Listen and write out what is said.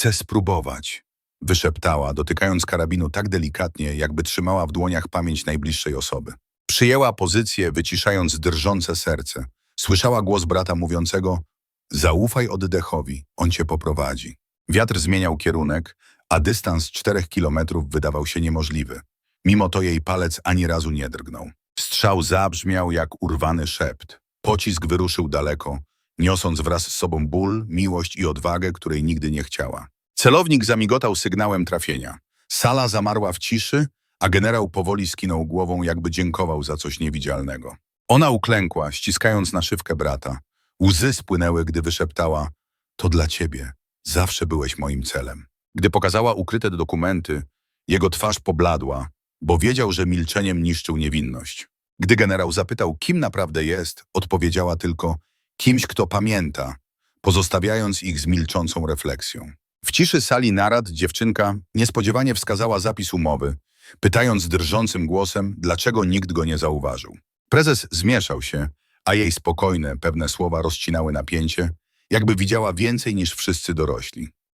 Chcę spróbować, wyszeptała, dotykając karabinu tak delikatnie, jakby trzymała w dłoniach pamięć najbliższej osoby. Przyjęła pozycję, wyciszając drżące serce. Słyszała głos brata mówiącego Zaufaj oddechowi, on cię poprowadzi. Wiatr zmieniał kierunek, a dystans czterech kilometrów wydawał się niemożliwy. Mimo to jej palec ani razu nie drgnął. Strzał zabrzmiał jak urwany szept. Pocisk wyruszył daleko, niosąc wraz z sobą ból, miłość i odwagę, której nigdy nie chciała. Celownik zamigotał sygnałem trafienia. Sala zamarła w ciszy, a generał powoli skinął głową, jakby dziękował za coś niewidzialnego. Ona uklękła, ściskając naszywkę brata. Łzy spłynęły, gdy wyszeptała – to dla ciebie, zawsze byłeś moim celem. Gdy pokazała ukryte dokumenty, jego twarz pobladła, bo wiedział, że milczeniem niszczył niewinność. Gdy generał zapytał, kim naprawdę jest, odpowiedziała tylko kimś, kto pamięta, pozostawiając ich z milczącą refleksją. W ciszy sali narad dziewczynka niespodziewanie wskazała zapis umowy, pytając drżącym głosem, dlaczego nikt go nie zauważył. Prezes zmieszał się, a jej spokojne, pewne słowa rozcinały napięcie, jakby widziała więcej niż wszyscy dorośli.